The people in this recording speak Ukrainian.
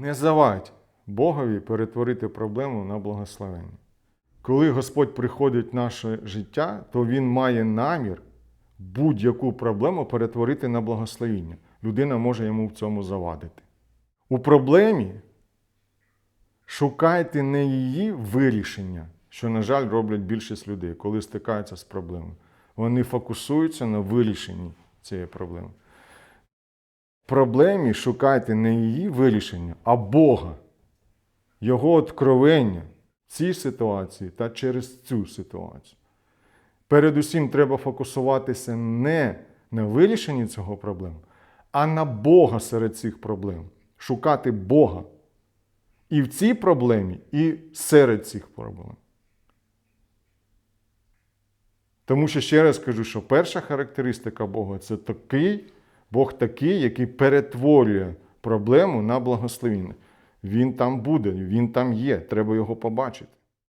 Не завадь Богові перетворити проблему на благословення. Коли Господь приходить в наше життя, то Він має намір будь-яку проблему перетворити на благословіння. Людина може йому в цьому завадити. У проблемі шукайте не її вирішення, що, на жаль, роблять більшість людей, коли стикаються з проблемою. Вони фокусуються на вирішенні цієї проблеми. Проблемі шукайте не її вирішення, а Бога, Його откровення в цій ситуації та через цю ситуацію. Передусім треба фокусуватися не на вирішенні цього проблем, а на Бога серед цих проблем. Шукати Бога і в цій проблемі, і серед цих проблем. Тому що ще раз кажу, що перша характеристика Бога це такий, Бог такий, який перетворює проблему на благословіння. Він там буде, він там є, треба його побачити.